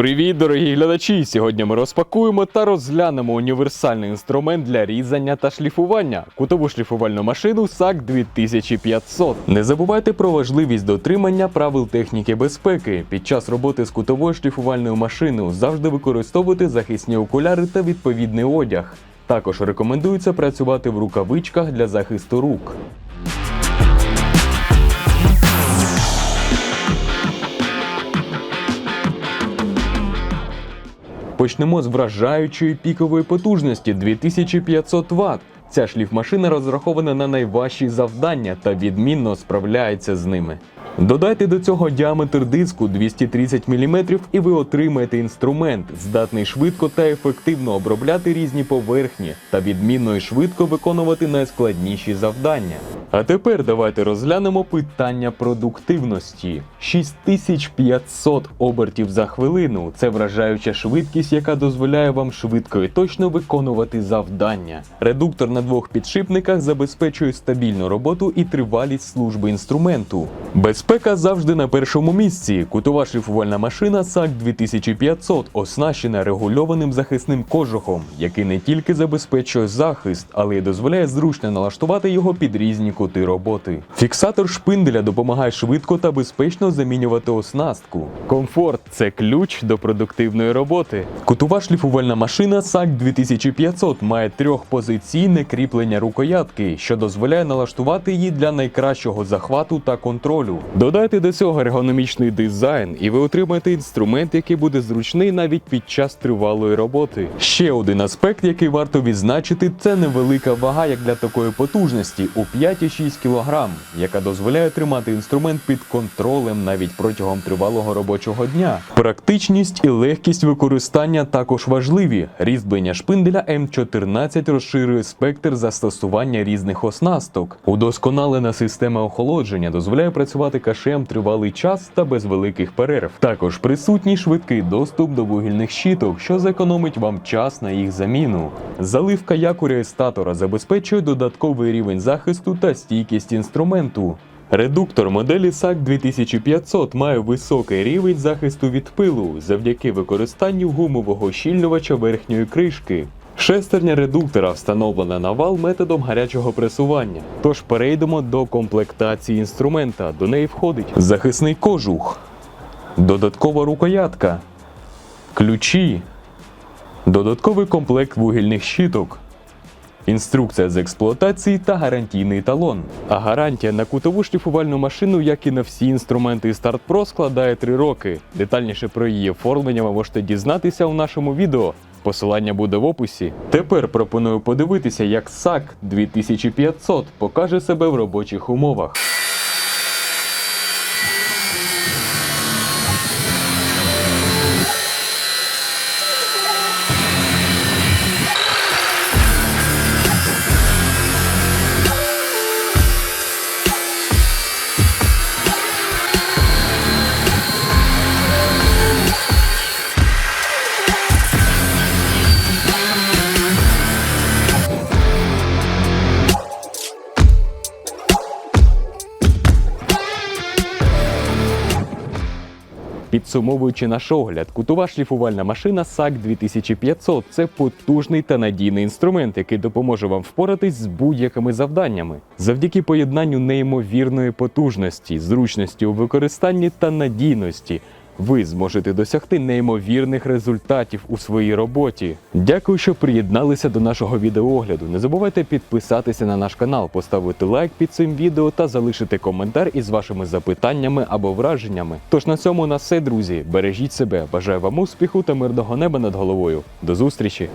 Привіт, дорогі глядачі! Сьогодні ми розпакуємо та розглянемо універсальний інструмент для різання та шліфування кутову шліфувальну машину SAC 2500. Не забувайте про важливість дотримання правил техніки безпеки. Під час роботи з кутовою шліфувальною машиною завжди використовуйте захисні окуляри та відповідний одяг. Також рекомендується працювати в рукавичках для захисту рук. Почнемо з вражаючої пікової потужності 2500 Вт. Ця шліфмашина розрахована на найважчі завдання та відмінно справляється з ними. Додайте до цього діаметр диску 230 мм і ви отримаєте інструмент, здатний швидко та ефективно обробляти різні поверхні та відмінно і швидко виконувати найскладніші завдання. А тепер давайте розглянемо питання продуктивності. 6500 обертів за хвилину це вражаюча швидкість, яка дозволяє вам швидко і точно виконувати завдання. Редуктор на двох підшипниках забезпечує стабільну роботу і тривалість служби інструменту. Безпека завжди на першому місці. Кутова шліфувальна машина SAC 2500 оснащена регульованим захисним кожухом, який не тільки забезпечує захист, але й дозволяє зручно налаштувати його під різні кути роботи. Фіксатор шпинделя допомагає швидко та безпечно замінювати оснастку. Комфорт це ключ до продуктивної роботи. Кутова шліфувальна машина SAC 2500 має трьохпозиційне кріплення рукоятки, що дозволяє налаштувати її для найкращого захвату та контролю. Додайте до цього ергономічний дизайн, і ви отримаєте інструмент, який буде зручний навіть під час тривалої роботи. Ще один аспект, який варто відзначити, це невелика вага як для такої потужності у 5,6 кг, яка дозволяє тримати інструмент під контролем навіть протягом тривалого робочого дня. Практичність і легкість використання також важливі. Різьблення шпинделя М14 розширює спектр застосування різних оснасток. Удосконалена система охолодження дозволяє працювати кашем тривалий час та без великих перерв. Також присутній швидкий доступ до вугільних щиток, що зекономить вам час на їх заміну. Заливка якоря і статора забезпечує додатковий рівень захисту та стійкість інструменту. Редуктор моделі SAC 2500 має високий рівень захисту від пилу завдяки використанню гумового щільнювача верхньої кришки. Шестерня редуктора встановлена на вал методом гарячого пресування. Тож перейдемо до комплектації інструмента. До неї входить захисний кожух, додаткова рукоятка, ключі, додатковий комплект вугільних щиток. Інструкція з експлуатації та гарантійний талон. А гарантія на кутову шліфувальну машину, як і на всі інструменти Start Pro, складає 3 роки. Детальніше про її оформлення ви можете дізнатися у нашому відео. Посилання буде в описі. Тепер пропоную подивитися, як SAC 2500 покаже себе в робочих умовах. Підсумовуючи наш огляд, кутова шліфувальна машина SAC 2500 це потужний та надійний інструмент, який допоможе вам впоратись з будь-якими завданнями. Завдяки поєднанню неймовірної потужності, зручності у використанні та надійності. Ви зможете досягти неймовірних результатів у своїй роботі. Дякую, що приєдналися до нашого відеоогляду. Не забувайте підписатися на наш канал, поставити лайк під цим відео та залишити коментар із вашими запитаннями або враженнями. Тож на цьому на все, друзі. Бережіть себе, бажаю вам успіху та мирного неба над головою. До зустрічі!